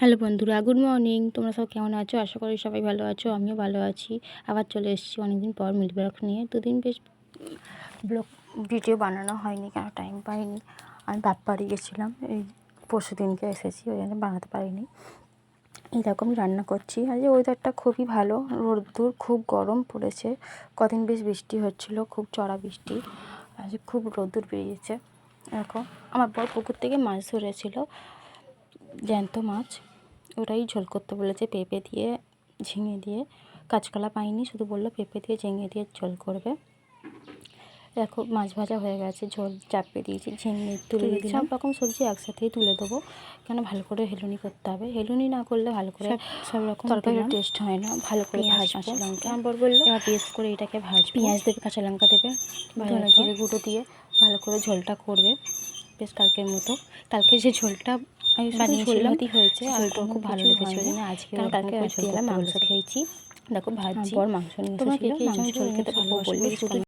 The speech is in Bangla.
হ্যালো বন্ধুরা, গুড মর্নিং। তোমরা সব কেমন আছো? আশা করি সবাই ভালো আছো, আমিও ভালো আছি। আবার চলে এসেছি অনেকদিন পর মিল ব্লগ নিয়ে। দুদিন বেশ ব্লগ ভিডিও বানানো হয়নি কেন টাইম পাইনি। আমি বাপ গেছিলাম, এই পরশু দিনকে এসেছি, ওই জন্য বানাতে পারিনি। এই দেখো রান্না করছি। আর যে ওয়েদারটা খুবই ভালো, রোদ্দুর খুব গরম পড়েছে। কদিন বেশ বৃষ্টি হচ্ছিল, খুব চড়া বৃষ্টি। আজ খুব রোদ্দুর বেরিয়েছে। এরকম আমার বর পুকুর থেকে মাছ ধরেছিল। জ্যান্ত মাছ। ওটাই ঝোল করতে বলেছে পেঁপে দিয়ে ঝিঙে দিয়ে। কাঁচকলা পাইনি শুধু বলল পেঁপে দিয়ে ঝিঙে দিয়ে ঝোল করবে। দেখো মাছ ভাজা হয়ে গেছে ঝোল চাপিয়ে দিয়েছি ঝিঙে তুলে দিয়েছি সব রকম সবজি একসাথেই তুলে দেবো। কেন? ভালো করে হেলুনি করতে হবে। হেলুনি না করলে ভালো করে সব রকম তরকারি টেস্ট হয় না। ভালো করে ভাজ কাঁচা লঙ্কা। আমার বলল এবার পেস্ট করে এটাকে ভাজ পেঁয়াজ দেবে কাঁচা লঙ্কা দেবে ধনে জিরে গুঁড়ো দিয়ে ভালো করে ঝোলটা করবে। বেশ কালকের মতো। কালকে যে ঝোলটা আমি বানিয়েছিলাম হয়েছে ঝোলটা খুব ভালো লেগেছে ওই জন্য আজকে কালকে রাত্রিবেলা মাংস খেয়েছি। দেখো ভাজি পর মাংস নিয়ে তোমরা কে কে ঝোল খেতে ভালো বলবে।